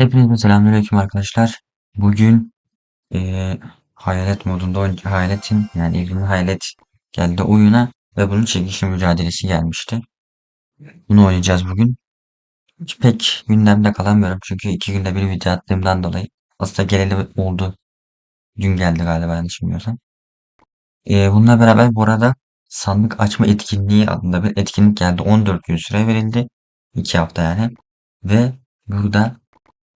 Hepinize selamünaleyküm arkadaşlar. Bugün eee, hayalet modunda oyn- hayaletin yani evrimli hayalet geldi oyuna ve bunun çekişli mücadelesi gelmişti. Bunu oynayacağız bugün. Hiç Pek gündemde kalamıyorum çünkü iki günde bir video attığımdan dolayı. Aslında geleli oldu. Dün geldi galiba yanlış bilmiyorsam. Eee, bununla beraber bu arada sandık açma etkinliği adında bir etkinlik geldi. 14 gün süre verildi. 2 hafta yani. Ve burada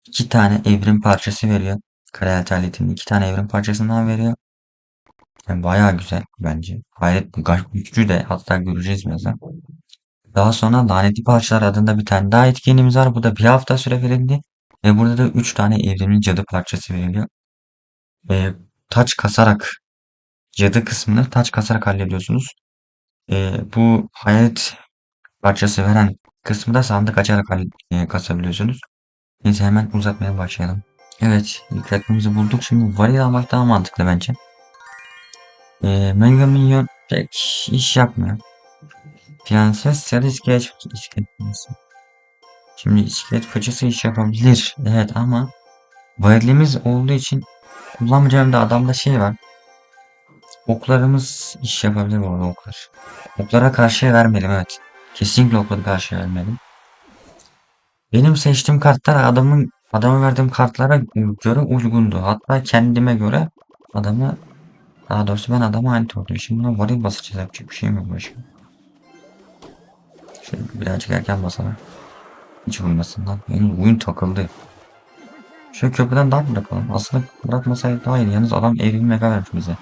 iki tane evrim parçası veriyor. Kare alternatifinin iki tane evrim parçasından veriyor. Yani bayağı güzel bence. Gayet güçlü de hatta göreceğiz birazdan. Daha sonra lanetli parçalar adında bir tane daha etkinliğimiz var. Bu da bir hafta süre verildi. Ve burada da üç tane evrimli cadı parçası veriliyor. Ve taç kasarak cadı kısmını taç kasarak hallediyorsunuz. Ee, bu hayalet parçası veren kısmı da sandık açarak e, kasabiliyorsunuz. Neyse hemen uzatmaya başlayalım. Evet, ilk rakibimizi bulduk. Şimdi varil almak daha mantıklı bence. Ee, Mega Minyon pek iş yapmıyor. Prenses da iskelet, iskelet. Şimdi iskelet fıçısı iş yapabilir. Evet ama varilimiz olduğu için kullanmayacağım da adamda şey var. Oklarımız iş yapabilir bu arada oklar. Oklara karşıya vermeyelim evet. Kesinlikle okları karşıya vermeyelim. Benim seçtiğim kartlar adamın adama verdiğim kartlara göre uygundu. Hatta kendime göre adamı daha doğrusu ben adama aynı oldum. Şimdi buna varil basacağız yapacak bir şeyim yok başka. Şöyle birazcık erken basalım. Hiç vurmasın lan. Yalnız oyun takıldı. Şöyle köprüden daha bırakalım. Aslında bırakmasaydı daha iyi. Yalnız adam evrim mega vermiş bize.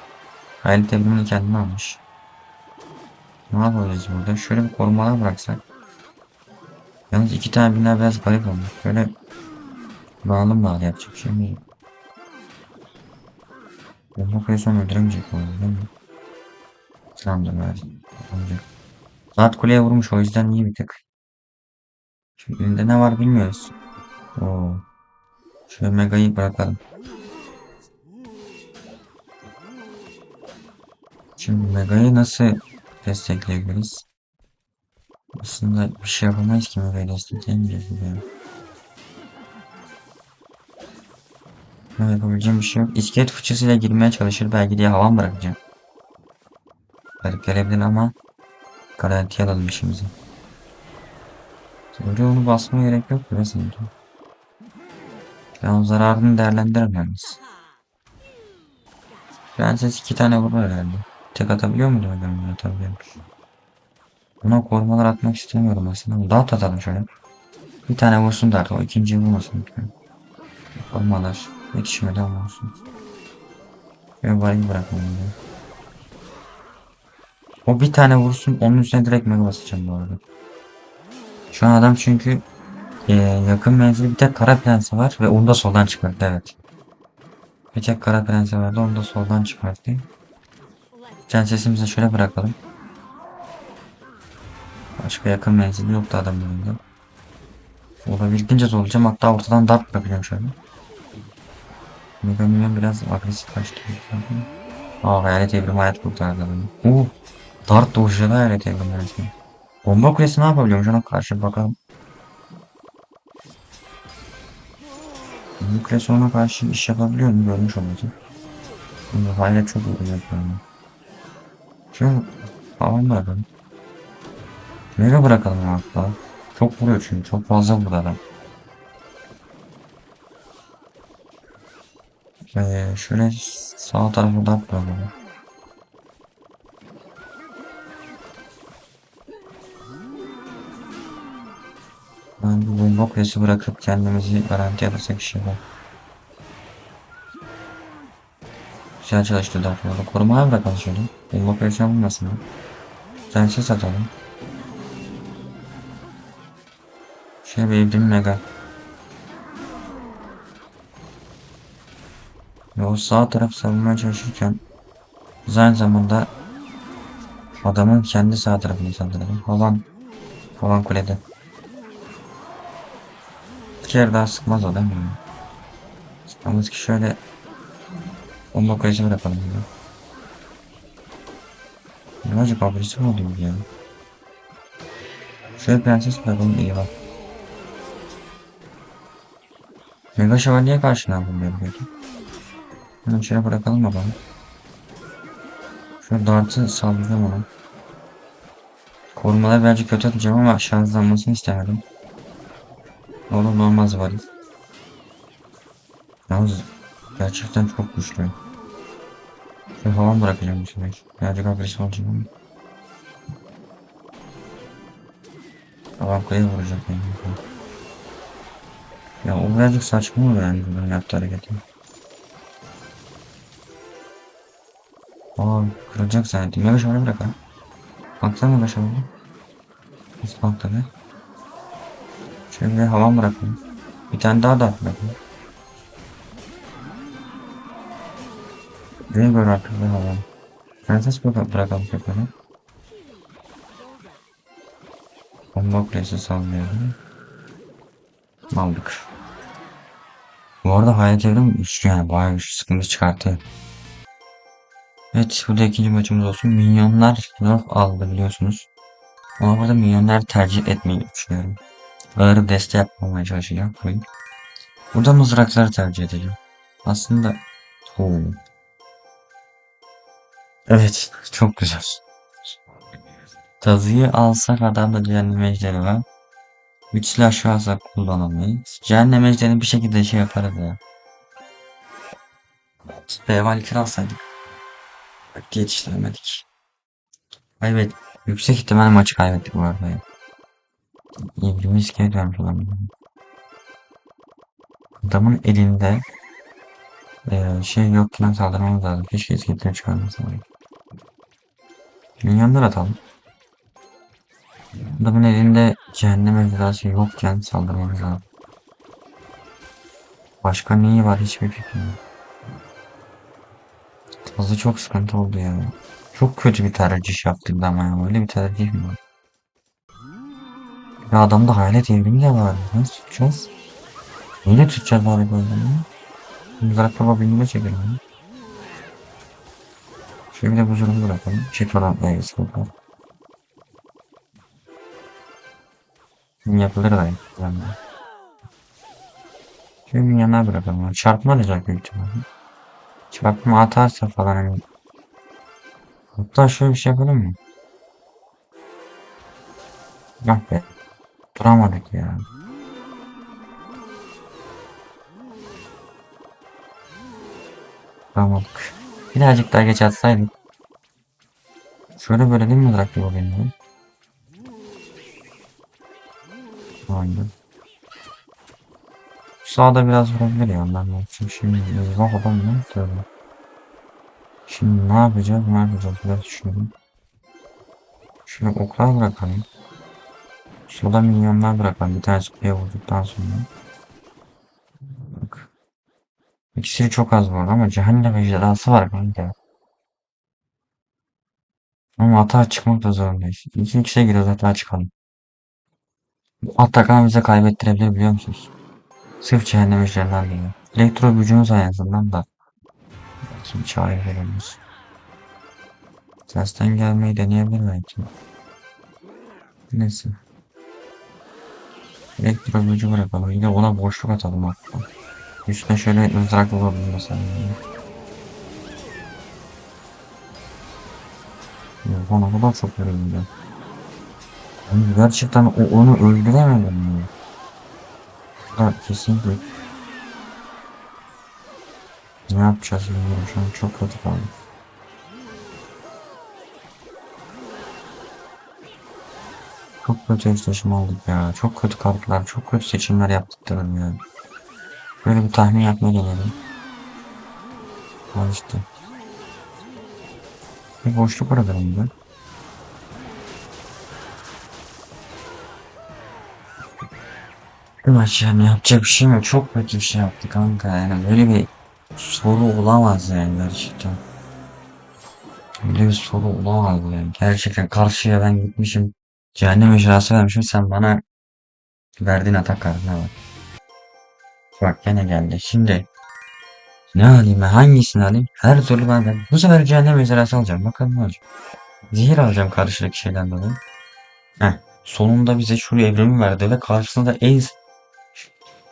Hayalet evrimini kendine almış. Ne yapacağız burada? Şöyle bir korumalar bıraksak. Yalnız iki tane bina biraz garip olmuş. Şöyle bağlı bağlı yapacak şey mi? Bomba koysam öldüremeyecek onu değil mi? Ver. Olacak. Saat kuleye vurmuş o yüzden iyi bir tık. Şimdi elinde ne var bilmiyoruz. Oo. Şöyle Mega'yı bırakalım. Şimdi Mega'yı nasıl destekleyebiliriz? Aslında bir şey yapamayız ki Mega'yı destekleyemeyeceğiz gibi. Ne yapabileceğim bir şey yok. İskelet fıçısıyla girmeye çalışır belki diye havan bırakacağım. Garip gelebilir ama garanti alalım işimizi. Sonra onu basmaya gerek yok biraz sanki. Ben zararını değerlendiririm yalnız. Prenses iki tane vurur herhalde. Tek atabiliyor muydu görünümü? Atabiliyormuş. Buna korumalar atmak istemiyorum aslında. Dağıt atalım şöyle. Bir tane vursun da o ikinciyi vurmasın. Korumalar yetişmeden vursun. Şöyle varayım bırakmayın ya. O bir tane vursun onun üstüne direkt mega basacağım bu arada. Şu an adam çünkü e, yakın menzili bir tek kara prensi var ve onu da soldan çıkarttı evet. Bir tek kara prensi vardı onu da soldan çıkarttı. Prensesimizi şöyle bırakalım. Başka yakın menzili yoktu adamın önünde. Olabildiğince zorlayacağım hatta ortadan dart bırakacağım şöyle. Mega Minyon biraz agresif kaçtı. Aa hayalet evrim hayat kurtardı beni. Uh, dart doğuşadı hayalet evrim resmen. Bomba kulesi ne yapabiliyormuş ona karşı bakalım. Bomba kulesi ona karşı iş yapabiliyor mu görmüş olacak. Şimdi hayalet çok uygun yapıyor. Şöyle falan bırakalım. Mega bırakalım hatta. Çok vuruyor çünkü çok fazla vurdu adam. Ee, şöyle sağ tarafı da bırakalım. Ben bu bomba kulesi bırakıp kendimizi garanti alırsak şey var. Güzel çalıştı daha fazla. Korumaya bırakalım şöyle. Bomba kulesi alınmasın. Sensiz atalım. Bir evrim mega. Ve o sağ taraf savunmaya çalışırken aynı zamanda adamın kendi sağ tarafını saldıralım. Havan Havan kulede. Bir kere daha sıkmaz değil mi? Sıkmamız ki şöyle bomba kulesi bırakalım ya. Birazcık agresif olayım ya. Şöyle prenses bırakalım iyi bak. Mega Şövalye'ye karşı ne yapılıyor peki? Hemen şöyle bırakalım bakalım. Şu dartı saldıracağım ona. Korumaları birazcık kötü atacağım ama şanslanmasını istemedim. Olur olmaz var. Yalnız gerçekten çok güçlü. Şu havan bırakacağım bu sefer. Birazcık agresif olacağım ama. Havan kuleye vuracak yani. Ya o birazcık saçma oldu yani bunun yaptığı hareketi. Aa kırılacak zannettim. Yavaş öyle bırakalım. Baksana yavaş öyle. Biz bak. Şöyle havan bırakalım. Bir tane daha da bırakalım. Buraya böyle artık bir havan. Prenses bırak bırakalım tekrar. Bomba kulesi sallayalım. Aldık. Bu arada hayat evrim güçlü yani bayağı güçlü sıkıntı çıkarttı. Evet burada ikinci maçımız olsun. Minyonlar nerf aldı biliyorsunuz. Ama burada minyonlar tercih etmeyi düşünüyorum. Ağır bir deste yapmamaya çalışacağım. Bugün. Burada mızrakları tercih edeceğim. Aslında Oo. Evet çok güzel. Tazıyı alsak adamda cehennem ejderi var. Güçlü aşağı alsak kullanamayız. Cehennem ejderini bir şekilde şey yaparız ya. Beval alsaydık. Bak yetiştiremedik. Kaybet. Yüksek ihtimal maçı kaybettik bu arada ya. İbrahim iskelet vermiş olan. Adamın elinde eee şey yokken saldırmamız lazım. Keşke iskeletleri çıkarmasaydık. Milyonlar atalım. Adamın elinde cehennem ejderhası yokken saldırmamız lazım. Başka neyi var hiçbir fikrim yok. Fazla çok sıkıntı oldu ya. Çok kötü bir tercih yaptık ama ya. Öyle bir tercih mi var? Ya adamda hayalet evrimi de var. Nasıl tutacağız? Neyle tutacağız abi böyle ya? Baba bilgime çekelim. Şöyle bir de buzunu bırakalım. Çift olan evet, bakalım. Yapılır da yani. Şöyle minyonlar bırakalım. Çarpma alacak büyük ihtimalle. Çarpma atarsa falan hani. Hatta şöyle bir şey yapalım mı? Bak be. Duramadık ya. Duramadık. Birazcık daha geç atsaydık. Şöyle böyle değil mi bıraktı bu beni? Aynen. Sağda biraz vurabilir ya ne yapayım şimdi bak adam ne tövbe. Şimdi ne yapacağız ne yapacağız biraz düşünelim. Şöyle oklar bırakalım. Sola minyonlar bırakalım bir tanesi kuleye vurduktan sonra. Bak. İkisi çok az var ama cehennem ejderhası var kanka. Ama hata çıkmak da zorundayız. İki ikisine giriyoruz hata çıkalım. Atakan bize kaybettirebilir biliyor musunuz? Sırf cehennem ejderhalar geliyor. Elektro gücümüz sayesinde da. Kim çare verilmiş. Tersten gelmeyi deneyebilir belki. Neyse. Elektro gücü bırakalım. Yine ona boşluk atalım hatta. Üstüne şöyle mızrak vuralım mesela. Ya bana kadar çok yoruldum. Yani gerçekten o, onu öldüremedim mi? Ha, kesinlikle. Ne yapacağız bilmiyorum şu an çok kötü kaldım. Çok kötü eşleşme olduk ya. Çok kötü kartlar, çok kötü seçimler yaptıklarım ya. Böyle bir tahmin yapmaya denedim. Al işte. Bir boşluk aradım ben. Maç yani yapacak bir şey yok. Çok kötü bir şey yaptı kanka yani. Böyle bir soru olamaz yani gerçekten. Böyle bir soru olamaz yani. Gerçekten karşıya ben gitmişim. Cehennem ejderhası vermişim. Sen bana verdiğin atak kartına bak. Bak gene geldi. Şimdi ne alayım ben? Hangisini alayım? Her türlü ben, ben bu sefer cehennem ejderhası alacağım. Bakalım ne olacak. Zehir alacağım karşıdaki şeyden dolayı. Heh. Sonunda bize şu evrimi verdi ve karşısında Ace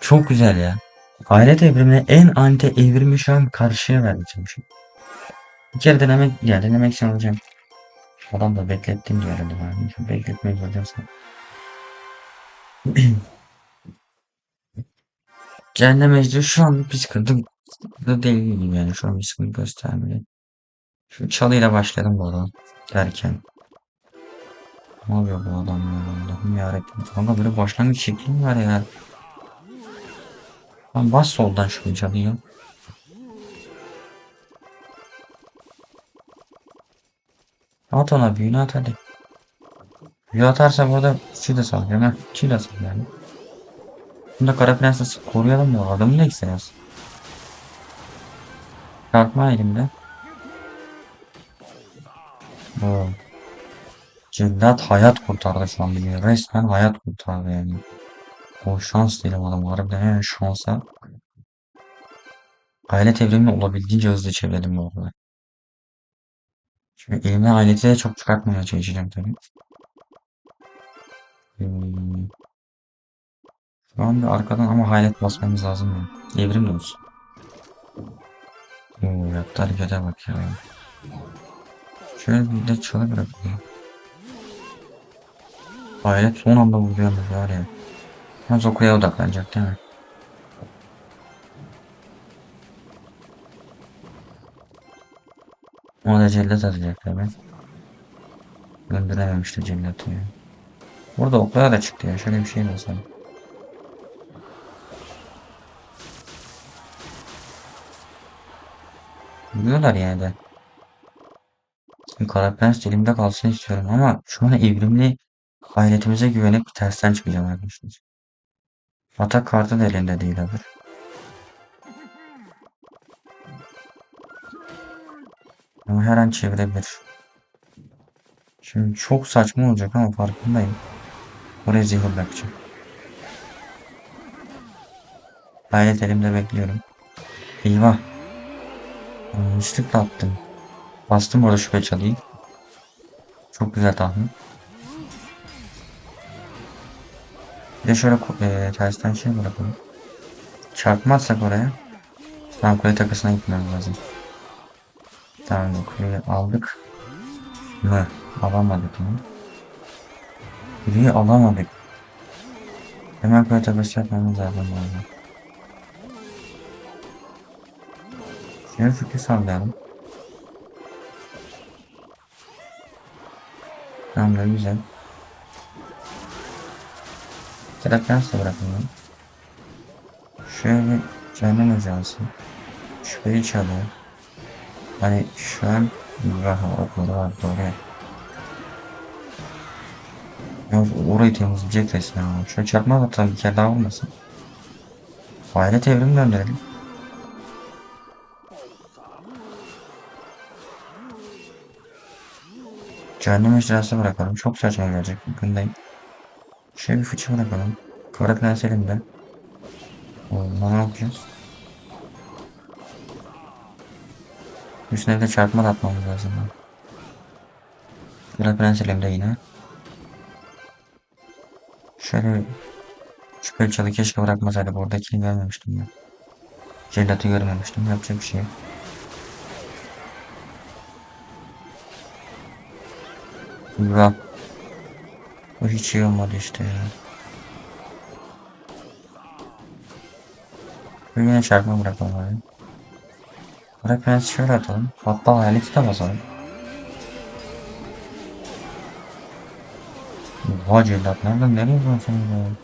çok güzel ya. Hayalet evrimine en anti evrimi şu an karşıya vereceğim şimdi. Bir kere denemek, ya denemek için alacağım. Adam da beklettim diyor herhalde. Ben bekletmeyi hocam sen. Cehennem Ejderi şu an bir sıkıntı da değil gibi yani şu an bir sıkıntı göstermiyor. Şu çalıyla başladım bu arada derken. Ne oluyor bu adam ya Allah'ım yarabbim. Kanka böyle başlangıç şekli mi var ya? Lan bas soldan şu çalıyı. At ona büyüğünü at hadi. Büyü atarsa burada çiğ de salacağım ha. Çiğ de sal yani. Bunda kara prensesi koruyalım da adamı ne istiyoruz? Çarpma elimde. Oo. Cellat hayat kurtardı şu an beni. Resmen hayat kurtardı yani. O şans değilim adam. Harbiden yani şansa. Alet evrimini olabildiğince hızlı çevirdim bu arada. Şimdi elimden aleti de çok çıkartmaya çalışacağım tabii. Hmm. Şu an bir arkadan ama hayalet basmamız lazım ya. Evrim de olsun. Oo, yaptı harekete bak ya. Şöyle bir de çalı bırakıyor. Hayalet son anda yalnız var ya. Ha Zoku'ya odaklanacak değil mi? O da cellat atacak tabi. Gönderememişti cellatı ya. Burada oklara da çıktı ya. Şöyle bir şey mi olsa. Biliyorlar yani de. Şimdi Kara Prens elimde kalsın istiyorum ama şu an evrimli hayretimize güvenip tersten çıkacağım arkadaşlar. Atak kartı elinde değil hazır. Ama her an çevirebilir. Şimdi çok saçma olacak ama farkındayım. Oraya zehir bırakacağım. Hayret elimde bekliyorum. Eyvah. Yanlışlıkla attım. Bastım orada şüphe çalayım. Çok güzel tahmin. De şöyle e, tersten şey bırakalım. Çarpmazsak oraya. Tamam kule takısına gitmemiz lazım. Tamam kuleyi aldık. Mı? Alamadık mı? Kuleyi alamadık. Hemen kule takısı yapmamız. Lazım. Şöyle fikri sallayalım. Tamam da güzel. Trakans da bırakalım. Şöyle cehennem ajansı. Şüpheyi çalıyor. Hani şu an Raha okları var doğru ya. Orayı temizleyecek resmen ama. Şöyle çarpma da tabii bir daha olmasın. Hayalet evrim gönderelim. Cehennem ejderhası bırakalım. Çok saçma gelecek. Bugündeyim. Şöyle bir fıçı bırakalım. Kara prens elimde. Oğlum ne yapacağız? Üstüne de çarpma da atmamız lazım. Kara prens elimde yine. Şöyle şüpheli çalı keşke bırakmasaydı. Buradakini görmemiştim ya. Cellatı görmemiştim. Yapacak bir şey yok. Güzel. Bu hiç iyi olmadı işte ya. Yine çarpma bırakalım abi. Bırak prens şöyle atalım. Hatta hayaleti de basalım. Oha cellat nereden nereye vuruyorsun sen ya?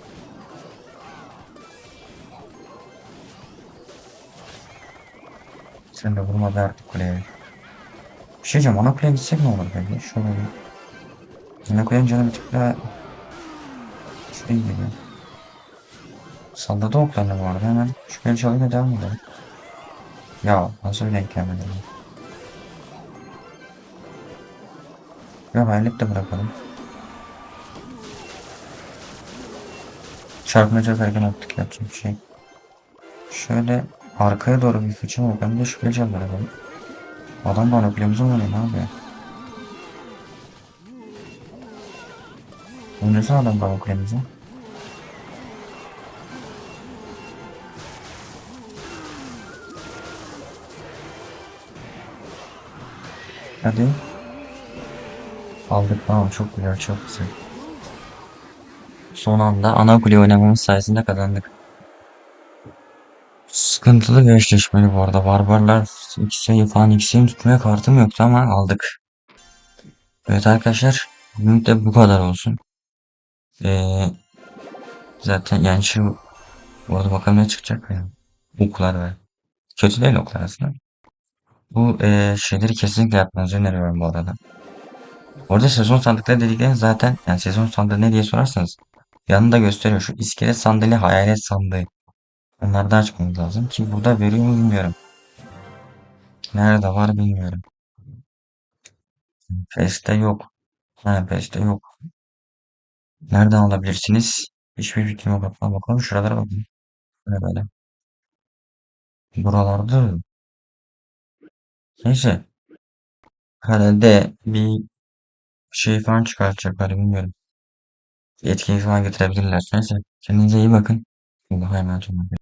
Sen de vurma be artık kuleye. Bir şey diyeceğim ana kuleye gitsek ne olur peki? Şöyle bir. Kulenin canı bir tık daha şey gibi. Salladı oklarını bu arada hemen şüpheli çalıyla devam edelim. Ya nasıl bir denk gelmedi bu? Ya hayalet de bırakalım. Çarpınacak erken attık yapacak bir şey. Şöyle arkaya doğru bir fıçı var. Ben de şüpheli çal bırakalım. Adam bana kulemize oynuyor ne yapıyor? Oynasana adam bana kulemize. Hadi. Aldık tamam çok güzel çok güzel. Son anda ana kule oynamamız sayesinde. Sıkıntılı bir eşleşmeli bu arada. Barbarlar ikisi falan ikisini tutmaya kartım yoktu ama aldık. Evet arkadaşlar bugün de bu kadar olsun. Ee, zaten yani şu bu arada bakalım ne çıkacak yani. Oklar ve kötü değil oklar aslında. Bu ee, şeyleri kesinlikle yapmanızı öneriyorum bu arada. Orada sezon sandıkları dedikleriniz zaten yani sezon sandığı ne diye sorarsanız yanında gösteriyor. Şu iskelet sandalye hayalet sandığı. Onlardan açmamız lazım ki burada veriyor mu bilmiyorum. Nerede var bilmiyorum. Feste yok. Ha Feste yok. Nereden alabilirsiniz? Hiçbir fikrim yok. Bakalım bakalım şuralara bakın. Ne böyle? Buralarda. Neyse. Herhalde bir şey falan çıkartacaklar bilmiyorum. Bir etkinlik falan getirebilirler. Neyse. Kendinize iyi bakın. Allah'a emanet olun.